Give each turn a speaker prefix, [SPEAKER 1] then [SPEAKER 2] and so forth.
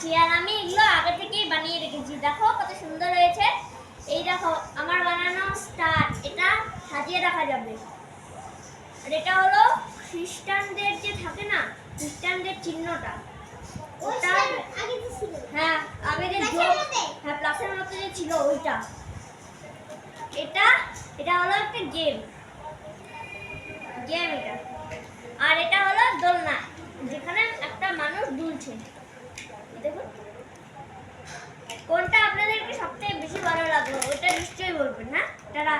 [SPEAKER 1] বানাচ্ছি আর আমি এগুলো আগে থেকেই বানিয়ে রেখেছি। দেখো কত সুন্দর হয়েছে। এই দেখো আমার বানানো স্টার এটা সাজিয়ে রাখা যাবে। আর এটা হলো খ্রিস্টানদের যে থাকে না খ্রিস্টানদের চিহ্নটা। ওটা হ্যাঁ আগে যে? হ্যাঁ প্লাসের মতো যে ছিল ওইটা। এটা এটা হলো একটা গেম। গেম এটা। আর এটা হলো দোলনা যেখানে একটা মানুষ দুলছে। কোনটা আপনাদেরকে সবথেকে বেশি ভালো লাগল ওটা নিশ্চয়ই বলবেন হ্যাঁ? তারা